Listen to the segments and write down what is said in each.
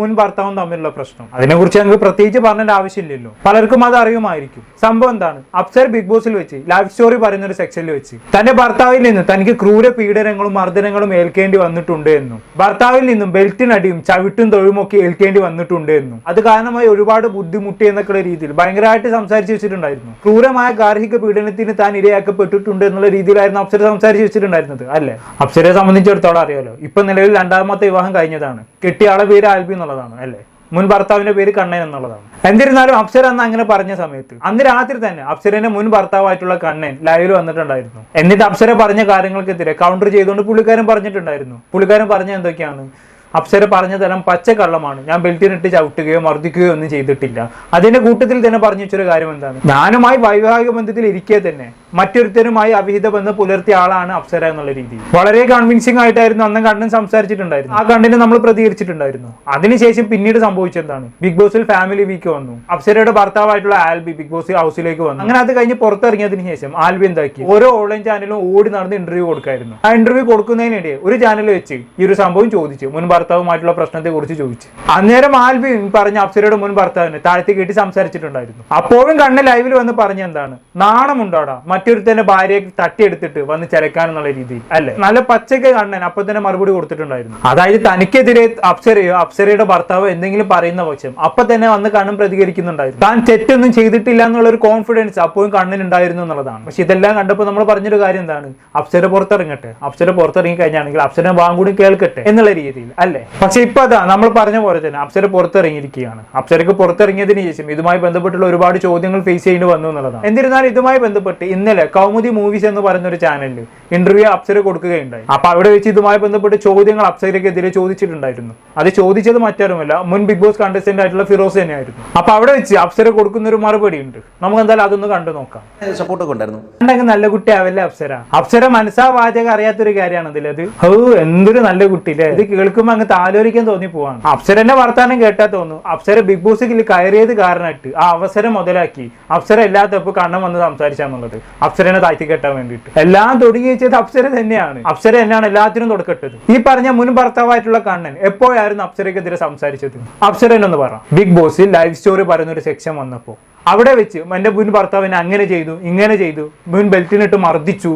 മുൻ ഭർത്താവും തമ്മിലുള്ള പ്രശ്നം. അതിനെക്കുറിച്ച് ഞങ്ങൾക്ക് പ്രത്യേകിച്ച് പറഞ്ഞേണ്ട ആവശ്യമില്ലല്ലോ. പലർക്കും അത് അറിയുമായിരിക്കും. സംഭവം എന്താണ്? അപ്സർ ബിഗ് ബോസിൽ വെച്ച് ലൈഫ് സ്റ്റോറി പറയുന്ന ഒരു സെക്ഷനിൽ വെച്ച് തന്റെ ഭർത്താവിൽ നിന്ന് തനിക്ക് ക്രൂര പീഡനങ്ങളും മർദ്ദനങ്ങളും ഏൽക്കേണ്ടി വന്നിട്ടുണ്ട് എന്നും ഭർത്താവിൽ നിന്നും ബെൽറ്റിനടിയും ചവിട്ടും തൊഴുമൊക്കെ ഏൽക്കേണ്ടി വന്നിട്ടുണ്ട് എന്നും അത് കാരണമായി ഒരുപാട് ബുദ്ധിമുട്ടി എന്നൊക്കെയുള്ള രീതിയിൽ ഭയങ്കരമായിട്ട് സംസാരിച്ചു വെച്ചിട്ടുണ്ടായിരുന്നു. ക്രൂരമായ ഗാർഹിക പീഡനത്തിന് താൻ ഇരയാക്കപ്പെട്ടിട്ടുണ്ട് എന്നുള്ള രീതിയിലായിരുന്നു അപ്സര സംസാരിച്ചു വെച്ചിട്ടുണ്ടായിരുന്നത് അല്ലെ? അപ്സരയെ സംബന്ധിച്ചിടത്തോളം അറിയാലോ ഇപ്പൊ നിലവിൽ രണ്ടാമത്തെ വിവാഹം കഴിഞ്ഞതാണ്. കെട്ടിയ ആളെ പേര് ആൽബി എന്നുള്ളതാണ് അല്ലേ? മുൻ ഭർത്താവിന്റെ പേര് കണ്ണൻ എന്നുള്ളതാണ്. എന്നിരുന്നാലും അപ്സര അന്ന് അങ്ങനെ പറഞ്ഞ സമയത്ത് അന്ന് രാത്രി തന്നെ അപ്സരന്റെ മുൻ ഭർത്താവായിട്ടുള്ള കണ്ണൻ ലൈവിൽ വന്നിട്ടുണ്ടായിരുന്നു. എന്നിട്ട് അപ്സര പറഞ്ഞ കാര്യങ്ങൾക്കെതിരെ കൗണ്ടർ ചെയ്തുകൊണ്ട് പുള്ളിക്കാരൻ പറഞ്ഞിട്ടുണ്ടായിരുന്നു. പുള്ളിക്കാരൻ പറഞ്ഞ എന്തൊക്കെയാണ്? അപ്സര പറഞ്ഞ തരം പച്ചക്കള്ളമാണ്. ഞാൻ ബെൽറ്റിനിട്ട് ചവിട്ടുകയോ മർദ്ദിക്കുകയോ ഒന്നും ചെയ്തിട്ടില്ല. അതിന്റെ കൂട്ടത്തിൽ തന്നെ പറഞ്ഞു വെച്ചൊരു കാര്യം എന്താണ്? ഞാനുമായി വൈവാഹിക ബന്ധത്തിൽ ഇരിക്കെ തന്നെ മറ്റൊരുത്തരുമായി അവിഹിത ബന്ധം പുലർത്തിയ ആളാണ് അപ്സര എന്നുള്ള രീതി. വളരെ കൺവിൻസിംഗ് ആയിട്ടായിരുന്നു അന്ന് കണ്ണൻ സംസാരിച്ചിട്ടുണ്ടായിരുന്നു ആ കണ്ണിന് നമ്മൾ പ്രതികരിച്ചിട്ടുണ്ടായിരുന്നു. അതിനുശേഷം പിന്നീട് സംഭവിച്ചെന്താണ്? ബിഗ് ബോസിൽ ഫാമിലി വീക്ക് വന്നു. അപ്സരയുടെ ഭർത്താവായിട്ടുള്ള ആൽബി ബിഗ് ബോസ് ഹൗസിലേക്ക് വന്നു. അങ്ങനെ അത് കഴിഞ്ഞ് പുറത്തിറങ്ങിയതിനു ശേഷം ആൽബി എന്താക്കി? ഓരോ ഓൺലൈൻ ചാനലും ഓടി നടന്ന് ഇന്റർവ്യൂ കൊടുക്കായിരുന്നു. ആ ഇന്റർവ്യൂ കൊടുക്കുന്നതിനിടെ ഒരു ചാനൽ വെച്ച് ഈ ഒരു സംഭവം ചോദിച്ചു. മുൻ ഭർത്താവുമായിട്ടുള്ള പ്രശ്നത്തെ കുറിച്ച് ചോദിച്ചു. അന്നേരം ആൽബി പറഞ്ഞ അപ്സരയുടെ മുൻ ഭർത്താവിനെ താഴ്ത്തി കെട്ടി സംസാരിച്ചിട്ടുണ്ടായിരുന്നു. അപ്പോഴും കണ്ണ് ലൈവിൽ വന്ന് പറഞ്ഞ എന്താണ് നാണമുണ്ടോടാ മറ്റൊരുത്തന്റെ ഭാര്യയെ തട്ടിയെടുത്തിട്ട് വന്ന് ചിലക്കാനെന്നുള്ള രീതിയിൽ അല്ലെ? നല്ല പച്ചക്ക് കണ്ണൻ അപ്പൊ തന്നെ മറുപടി കൊടുത്തിട്ടുണ്ടായിരുന്നു. അതായത് തനിക്കെതിരെ അപ്സരയോ അപ്സരയുടെ ഭർത്താവോ എന്തെങ്കിലും പറയുന്ന പക്ഷം അപ്പൊ തന്നെ വന്ന് കണ്ണൻ പ്രതികരിക്കുന്നുണ്ടായിരുന്നു. താൻ തെറ്റൊന്നും ചെയ്തിട്ടില്ല എന്നുള്ള ഒരു കോൺഫിഡൻസ് അപ്പോഴും കണ്ണൻ ഉണ്ടായിരുന്നു എന്നുള്ളതാണ്. പക്ഷെ ഇതെല്ലാം കണ്ടപ്പോൾ നമ്മൾ പറഞ്ഞൊരു കാര്യം എന്താണ്? അപ്സര പുറത്തിറങ്ങട്ടെ. അപ്സര പുറത്തിറങ്ങി കഴിഞ്ഞാണെങ്കിൽ അപ്സര ഭാഗം കൂടി കേൾക്കട്ടെ എന്നുള്ള രീതിയിൽ അല്ലേ? പക്ഷെ ഇപ്പൊ അതാ നമ്മൾ പറഞ്ഞ പോലെ തന്നെ അപ്സര പുറത്തിറങ്ങിയിരിക്കുകയാണ്. അപ്സരക്ക് പുറത്തിറങ്ങിയതിന് ശേഷം ഇതുമായി ബന്ധപ്പെട്ടുള്ള ഒരുപാട് ചോദ്യങ്ങൾ ഫേസ് ചെയ്യേണ്ടി വന്നു എന്നുള്ളതാണ്. എന്നിരുന്നാലും ഇതുമായി ബന്ധപ്പെട്ട് ഇന്നലെ കൗമുദി മൂവീസ് എന്ന് പറയുന്ന ഒരു ചാനലിൽ ഇന്റർവ്യൂ അപ്സര കൊടുക്കുകയുണ്ടായി. അപ്പൊ അവിടെ വെച്ച് ഇതുമായി ബന്ധപ്പെട്ട് ചോദ്യങ്ങൾ അപ്സരക്കെതിരെ ചോദിച്ചിട്ടുണ്ടായിരുന്നു. അത് ചോദിച്ചത് മറ്റാരുമല്ല മുൻ ബിഗ് ബോസ് കണ്ടസ്റ്റന്റ് ആയിട്ടുള്ള ഫിറോസ് തന്നെയായിരുന്നു. അപ്പൊ അവിടെ വെച്ച് അപ്സര കൊടുക്കുന്ന ഒരു മറുപടി ഉണ്ട് നമുക്ക് എന്തായാലും അതൊന്ന് കണ്ടു നോക്കാം. സപ്പോർട്ടൊക്കെ ഉണ്ടായിരുന്നു. ഉണ്ടെങ്കിൽ നല്ല കുട്ടി ആവല്ലേ അപ്സര? അപ്സര മനസ്സാ വാചകം അറിയാത്തൊരു കാര്യമാണ് ഇതിലത് ഹോ എന്തൊരു നല്ല കുട്ടി അല്ലേ ഇത് കേൾക്കുമ്പോൾ അങ്ങ് താലോലിക്കാൻ തോന്നി പോവാണ്. അപ്സരന്റെ വർത്താനം കേട്ടാ തോന്നുന്നു അപ്സര ബിഗ് ബോസിൽ കയറിയത് കാരണമായിട്ട് ആ അവസരം മുതലാക്കി അപ്സര എല്ലാത്തപ്പോ കണ്ണം വന്ന് സംസാരിച്ചാന്നുള്ളത്. അപ്സരനെ താഴ്ത്തി കെട്ടാൻ വേണ്ടിയിട്ട്. എല്ലാം തുടങ്ങി വെച്ചത് അപ്സര തന്നെയാണ്. അപ്സര തന്നെയാണ് എല്ലാത്തിനും തുടക്കട്ടത് ഈ പറഞ്ഞ മുൻ ഭർത്താവായിട്ടുള്ള കണ്ണൻ എപ്പോഴായിരുന്നു അപ്സരക്കെതിരെ സംസാരിച്ചത്? അപ്സരനൊന്ന് പറ. ബിഗ് ബോസിൽ ലൈവ് സ്റ്റോറി പറയുന്ന ഒരു സെക്ഷൻ വന്നപ്പോൾ അവിടെ വെച്ച് എന്റെ മുൻ ഭർത്താവിനെ അങ്ങനെ ചെയ്തു ഇങ്ങനെ ചെയ്തു. മുൻ ബെൽറ്റിനിട്ട് മർദ്ദിച്ചു.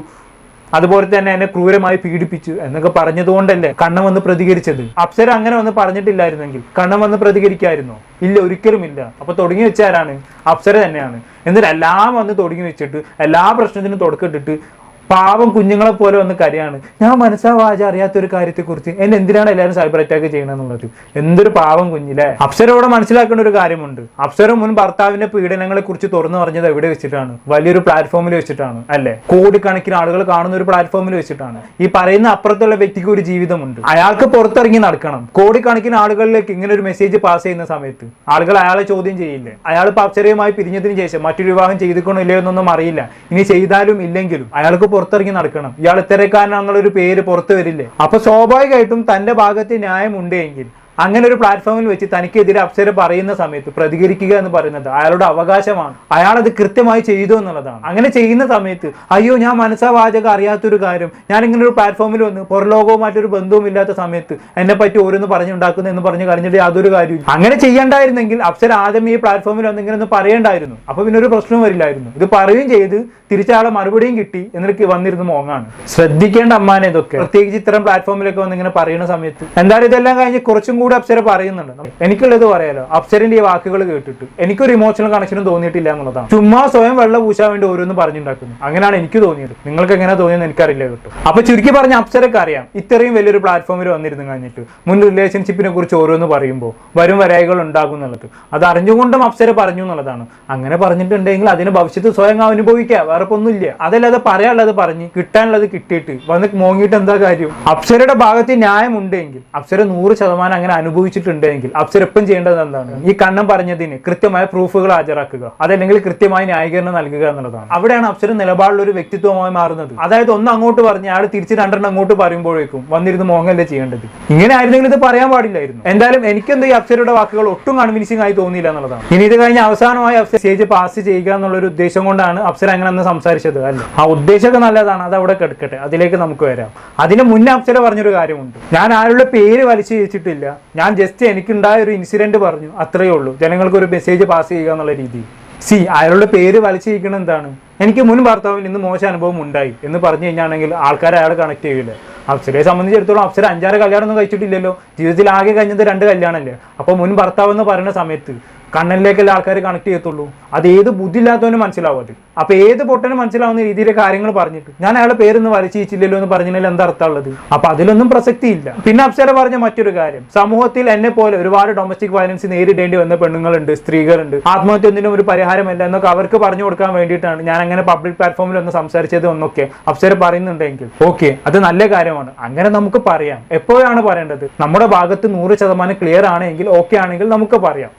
അതുപോലെ തന്നെ എന്നെ ക്രൂരമായി പീഡിപ്പിച്ചു എന്നൊക്കെ പറഞ്ഞതുകൊണ്ടല്ലേ കണ്ണം വന്ന് പ്രതികരിച്ചത്. അപ്സര അങ്ങനെ വന്ന് പറഞ്ഞിട്ടില്ലായിരുന്നെങ്കിൽ കണ്ണം വന്ന് പ്രതികരിക്കായിരുന്നോ? ഇല്ല ഒരിക്കലും ഇല്ല. അപ്പൊ തുടങ്ങി വെച്ചാരാണ് അപ്സര തന്നെയാണ്. എന്നിട്ട് എല്ലാം വന്ന് തുടങ്ങി വെച്ചിട്ട് എല്ലാ പ്രശ്നത്തിനും തുടക്കമിട്ടിട്ട് പാവം കുഞ്ഞുങ്ങളെ പോലെ ഒന്ന് കരയാണ്. ഞാൻ മനസ്സാ വാച അറിയാത്ത ഒരു കാര്യത്തെക്കുറിച്ച് എന്നെ എന്തിനാണ് എല്ലാവരും സൈബർ അറ്റാക്ക് ചെയ്യണമെന്നുള്ളത് എന്തൊരു പാവം കുഞ്ഞില്ലേ അപ്സരോടെ മനസ്സിലാക്കേണ്ട ഒരു കാര്യമുണ്ട്. അപ്സര മുൻ ഭർത്താവിന്റെ പീഡനങ്ങളെ കുറിച്ച് തുറന്നു പറഞ്ഞത് എവിടെ വെച്ചിട്ടാണ്? വലിയൊരു പ്ലാറ്റ്ഫോമിൽ വെച്ചിട്ടാണ് അല്ലെ? കോടിക്കണക്കിന് ആളുകൾ കാണുന്ന ഒരു പ്ലാറ്റ്ഫോമിൽ വെച്ചിട്ടാണ്. ഈ പറയുന്ന അപ്പുറത്തുള്ള വ്യക്തിക്ക് ഒരു ജീവിതമുണ്ട്. അയാൾക്ക് പുറത്തിറങ്ങി നടക്കണം. കോടിക്കണക്കിന് ആളുകളിലേക്ക് ഇങ്ങനെ ഒരു മെസ്സേജ് പാസ് ചെയ്യുന്ന സമയത്ത് ആളുകൾ അയാളെ ചോദ്യം ചെയ്യില്ലേ? അയാൾ അപ്സരയുമായി പിരിഞ്ഞതിന് ശേഷം മറ്റൊരു വിവാഹം ചെയ്തിക്കണോ ഇല്ലയോ എന്നൊന്നും അറിയില്ല. ഇനി ചെയ്താലും ഇല്ലെങ്കിലും അയാൾക്ക് പുറത്തിറങ്ങി നടക്കണം. ഇയാൾ ഇത്തരക്കാരനാണെന്നുള്ള ഒരു പേര് പുറത്തു വരില്ലേ? അപ്പൊ സ്വാഭാവികമായിട്ടും തന്റെ ഭാഗത്ത് ന്യായം ഉണ്ടെങ്കിൽ അങ്ങനെ ഒരു പ്ലാറ്റ്ഫോമിൽ വെച്ച് തനിക്കെതിരെ അപ്സര പറയുന്ന സമയത്ത് പ്രതികരിക്കുക എന്ന് പറയുന്നത് അയാളുടെ അവകാശമാണ്. അയാൾ അത് കൃത്യമായി ചെയ്തു എന്നുള്ളതാണ്. അങ്ങനെ ചെയ്യുന്ന സമയത്ത് അയ്യോ ഞാൻ മനസ്സാ വാചകം അറിയാത്തൊരു കാര്യം. ഞാൻ ഇങ്ങനെ ഒരു പ്ലാറ്റ്ഫോമിൽ വന്ന് പുറലോകവുമായിട്ടൊരു ബന്ധവും ഇല്ലാത്ത സമയത്ത് എന്നെ പറ്റി ഓരോന്ന് പറഞ്ഞുണ്ടാക്കുന്നു എന്ന് പറഞ്ഞ് കരഞ്ഞിട്ട് യാതൊരു കാര്യവും അങ്ങനെ ചെയ്യണ്ടായിരുന്നെങ്കിൽ അപ്സര ആദ്യം ഈ പ്ലാറ്റ്ഫോമിൽ വന്ന് ഇങ്ങനെ ഒന്ന് പറയണ്ടായിരുന്നു. അപ്പൊ പിന്നെ ഒരു പ്രശ്നവും വരില്ലായിരുന്നു. ഇത് പറയുകയും ചെയ്ത് തിരിച്ചയാളെ മറുപടിയും കിട്ടി എന്നിട്ട് വന്നിരുന്നു മോങ്ങാണ്. ശ്രദ്ധിക്കേണ്ട അമ്മാനെ ഇതൊക്കെ. പ്രത്യേകിച്ച് ഇത്തരം പ്ലാറ്റ്ഫോമിലൊക്കെ വന്ന് ഇങ്ങനെ പറയുന്ന സമയത്ത്. എന്തായാലും ഇതെല്ലാം കഴിഞ്ഞ് കുറച്ചും കൂടി അപ്സര പറയുന്നുണ്ട്. എനിക്കുള്ളത് പറയാലോ. അപ്സരന്റെ ഈ വാക്കുകൾ കേട്ടിട്ട്. എനിക്കൊരു ഇമോഷണൽ കണക്ഷനും തോന്നിയിട്ടില്ല എന്നുള്ളതാണ്. ചുമ്മാ സ്വയം വെള്ളം പൂശാൻ വേണ്ടി ഓരോന്ന് പറഞ്ഞുണ്ടാക്കുന്നു. അങ്ങനെയാണ് എനിക്ക് തോന്നിയത്. നിങ്ങൾക്ക് എങ്ങനെ തോന്നിയെന്ന് എനിക്കറിയില്ല കേട്ടോ. അപ്പൊ ചുരുക്കി പറഞ്ഞ അപ്സരക്ക് അറിയാം. ഇത്രയും വലിയൊരു പ്ലാറ്റ്ഫോമിൽ വന്നിരുന്നു കഴിഞ്ഞിട്ട് മുൻ റിലേഷൻഷിപ്പിനെ കുറിച്ച് ഓരോന്ന് പറയുമ്പോൾ വരും വരായികൾ ഉണ്ടാകും എന്നുള്ളത്. അത് അറിഞ്ഞുകൊണ്ടും അപ്സര പറഞ്ഞു എന്നുള്ളതാണ്. അങ്ങനെ പറഞ്ഞിട്ടുണ്ടെങ്കിൽ അതിന് ഭവിഷ്യത്ത് സ്വയം അനുഭവിക്കുക വേറെ ഒന്നുമില്ല അതല്ലാതെ പറയാനുള്ളത് പറഞ്ഞ് കിട്ടാനുള്ളത് കിട്ടിയിട്ട് വന്ന് മോങ്ങിയിട്ട് എന്താ കാര്യം? അപ്സരയുടെ ഭാഗത്ത് ന്യായമുണ്ടെങ്കിൽ അപ്സര നൂറ് ശതമാനം അങ്ങനെ അനുഭവിച്ചിട്ടുണ്ടെങ്കിൽ അപ്സരപ്പം ചെയ്യേണ്ടത് എന്താണ്? ഈ കണ്ണം പറഞ്ഞതിന് കൃത്യമായ പ്രൂഫുകൾ ഹാജരാക്കുക. അതല്ലെങ്കിൽ കൃത്യമായ ന്യായീകരണം നൽകുക എന്നുള്ളതാണ്. അവിടെയാണ് അപ്സര നിലപാടുള്ള ഒരു വ്യക്തിത്വമായി മാറുന്നത്. അതായത് ഒന്ന് അങ്ങോട്ട് പറഞ്ഞ് അയാൾ തിരിച്ച് രണ്ടെണ്ണം അങ്ങോട്ട് പറയുമ്പോഴേക്കും വന്നിരുന്ന് മോങ്ങല്ലേ ചെയ്യേണ്ടത്? ഇങ്ങനെ ആയിരുന്നെങ്കിൽ ഇത് പറയാൻ പാടില്ലായിരുന്നു. എന്തായാലും എനിക്കെന്ത് ഈ അപ്സരയുടെ വാക്കുകൾ ഒട്ടും കൺവിൻസിംഗ് ആയി തോന്നിയില്ല എന്നുള്ളതാണ്. ഇനി ഇത് കഴിഞ്ഞ അവസാനമായി അപ്സര സ്റ്റേജ് പാസ് ചെയ്യുക എന്നുള്ള ഒരു ഉദ്ദേശം കൊണ്ടാണ് അപ്സര അങ്ങനെ അന്ന് സംസാരിച്ചത് അല്ല? ആ ഉദ്ദേശമൊക്കെ നല്ലതാണ്. അത് അവിടെ കിടക്കട്ടെ. അതിലേക്ക് നമുക്ക് വരാം. അതിന് മുന്നേ അപ്സര പറഞ്ഞൊരു കാര്യമുണ്ട്. ഞാൻ ആരുടെ പേര് വലിച്ചു വെച്ചിട്ടില്ല ഞാൻ ജസ്റ്റ് എനിക്കുണ്ടായ ഒരു ഇൻസിഡന്റ് പറഞ്ഞു. അത്രയേ ഉള്ളൂ. ജനങ്ങൾക്ക് ഒരു മെസ്സേജ് പാസ് ചെയ്യുക എന്നുള്ള രീതി സി അയാളുടെ പേര് വലിച്ചിരിക്കണം എന്താണ്? എനിക്ക് മുൻ ഭർത്താവിൽ ഇന്ന് മോശം അനുഭവം ഉണ്ടായി എന്ന് പറഞ്ഞു കഴിഞ്ഞാണെങ്കിൽ ആൾക്കാർ അയാൾ കണക്ട് ചെയ്യില്ല അപ്സരയെ സംബന്ധിച്ചിടത്തോളം അപ്സര അഞ്ചാറ് കല്യാണം ഒന്നും കഴിച്ചിട്ടില്ലല്ലോ. ജീവിതത്തിൽ ആകെ കഴിഞ്ഞത് രണ്ട് കല്യാണമല്ലേ? അപ്പോൾ മുൻ ഭർത്താവ് എന്ന് പറയുന്ന സമയത്ത് കണ്ണനിലേക്കല്ല ആൾക്കാർ കണക്ട് ചെയ്യത്തുള്ളൂ. അത് ഏത് ബുദ്ധിയില്ലാത്തവനും മനസ്സിലാവും അത്. അപ്പൊ ഏത് പൊട്ടനും മനസ്സിലാവുന്ന രീതിയിലെ കാര്യങ്ങൾ പറഞ്ഞിട്ട്. ഞാൻ അയാളുടെ പേരൊന്നും വലിച്ചിച്ചില്ലല്ലോ എന്ന് പറഞ്ഞാൽ എന്താ അർത്ഥമുള്ളത് അപ്പൊ അതിലൊന്നും പ്രസക്തി ഇല്ല. പിന്നെ അപ്സര പറഞ്ഞ മറ്റൊരു കാര്യം. സമൂഹത്തിൽ എന്നെ പോലെ ഒരുപാട് ഡൊമസ്റ്റിക് വയലൻസ് നേരിടേണ്ടി വന്ന പെണ്ണുങ്ങളുണ്ട് സ്ത്രീകളുണ്ട്. ആത്മഹത്യ ഒന്നിനും ഒരു പരിഹാരമല്ല എന്നൊക്കെ അവർക്ക് പറഞ്ഞു കൊടുക്കാൻ വേണ്ടിയിട്ടാണ് ഞാൻ അങ്ങനെ പബ്ലിക് പ്ലാറ്റ്ഫോമിൽ ഒന്ന് സംസാരിച്ചത് ഒന്നൊക്കെ അപ്സര പറയുന്നുണ്ടെങ്കിൽ. ഓക്കെ അത് നല്ല കാര്യമാണ്. അങ്ങനെ നമുക്ക് പറയാം. എപ്പോഴാണ് പറയേണ്ടത്? നമ്മുടെ ഭാഗത്ത് നൂറ് ശതമാനം ക്ലിയർ ആണെങ്കിൽ ഓക്കെ ആണെങ്കിൽ നമുക്ക് പറയാം.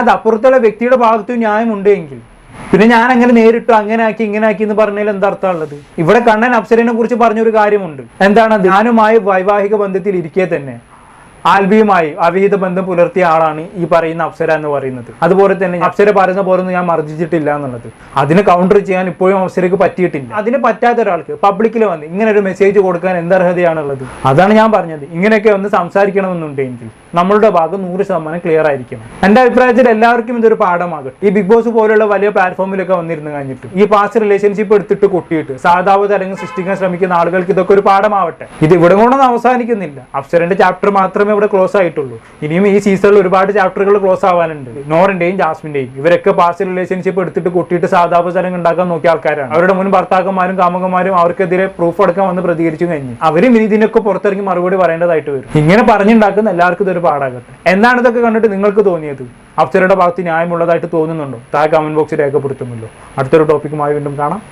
അതല്ലാതെ അപ്പുറത്തുള്ള വ്യക്തിയുടെ ഭാഗത്ത് ന്യായമുണ്ട് എങ്കിൽ പിന്നെ ഞാൻ അങ്ങനെ നേരിട്ടു അങ്ങനെ ആക്കി ഇങ്ങനെ ആക്കി എന്ന് പറഞ്ഞാൽ എന്താ അർത്ഥമുള്ളത്? ഇവിടെ കണ്ണൻ അപ്സരനെ കുറിച്ച് പറഞ്ഞൊരു കാര്യമുണ്ട്. എന്താണ്? ഞാനുമായി വൈവാഹിക ബന്ധത്തിൽ ഇരിക്കെ തന്നെ ആൽബിയുമായി അവിഹിത ബന്ധം പുലർത്തിയ ആളാണ് ഈ പറയുന്ന അപ്സര എന്ന് പറയുന്നത്. അതുപോലെ തന്നെ അപ്സര പറയുന്ന പോലെ ഒന്നും ഞാൻ മർദ്ദിച്ചിട്ടില്ല എന്നുള്ളത്. അതിന് കൗണ്ടർ ചെയ്യാൻ ഇപ്പോഴും അപ്സരക്ക് പറ്റിയിട്ടില്ല. അതിന് പറ്റാത്ത ഒരാൾക്ക് പബ്ലിക്കിൽ വന്ന് ഇങ്ങനെ ഒരു മെസ്സേജ് കൊടുക്കാൻ എന്തർഹതയാണുള്ളത്? അതാണ് ഞാൻ പറഞ്ഞത്. ഇങ്ങനെയൊക്കെ ഒന്ന് സംസാരിക്കണമെന്നുണ്ടെങ്കിൽ നമ്മളുടെ ഭാഗം നൂറ് ശതമാനം ക്ലിയർ ആയിരിക്കും. എന്റെ അഭിപ്രായത്തിൽ എല്ലാവർക്കും ഇതൊരു പാഠമാകും ഈ ബിഗ് ബോസ് പോലുള്ള വലിയ പ്ലാറ്റ്ഫോമിലൊക്കെ വന്നിരുന്നു കഴിഞ്ഞിട്ട് ഈ പാസ്റ്റ് റിലേഷൻഷിപ്പ് എടുത്തിട്ട് കൊട്ടിയിട്ട് സാധാവ് തരങ്ങൾ സൃഷ്ടിക്കാൻ ശ്രമിക്കുന്ന ആളുകൾക്ക് ഇതൊക്കെ ഒരു പാഠമാവട്ടെ. ഇത് ഇവിടെ കൊണ്ടൊന്നും അവസാനിക്കുന്നില്ല. അപ്സരന്റെ ചാപ്റ്റർ മാത്രമേ ഇവിടെ ക്ലോസ് ആയിട്ടുള്ളൂ. ഇനിയും ഈ സീസണിൽ ഒരുപാട് ചാപ്റ്ററുകൾ ക്ലോസ് ആവാനുണ്ട്. നോറിന്റെയും ജാസ്മിന്റെയും. ഇവരൊക്കെ പാസ്റ്റ് റിലേഷൻഷിപ്പ് എടുത്തിട്ട് കൊട്ടിയിട്ട് സാധാവ് തരങ്ങൾ ഉണ്ടാക്കാൻ നോക്കിയ ആൾക്കാരാണ്. അവരുടെ മുൻ ഭർത്താക്കന്മാരും കാമുകന്മാരും അവർക്കെതിരെ പ്രൂഫ് അടക്കം വന്ന് പ്രതികരിച്ചു കഴിഞ്ഞു അവരും ഇനി ഇതിനൊക്കെ പുറത്തിറങ്ങി മറുപടി പറയേണ്ടതായിട്ട് വരും. ഇങ്ങനെ പറഞ്ഞുണ്ടാക്കുന്ന എല്ലാവർക്കും ഇതൊരു പാടാകട്ടെ എന്താണ് ഇതൊക്കെ കണ്ടിട്ട് നിങ്ങൾക്ക് തോന്നിയത്? അപ്സരയുടെ ഭാഗത്ത് ന്യായമുള്ളതായിട്ട് തോന്നുന്നുണ്ടോ? താഴെ കമന്റ് ബോക്സിൽ രേഖപ്പെടുത്തുമല്ലോ. അടുത്തൊരു ടോപ്പിക്കുമായി വീണ്ടും കാണാം.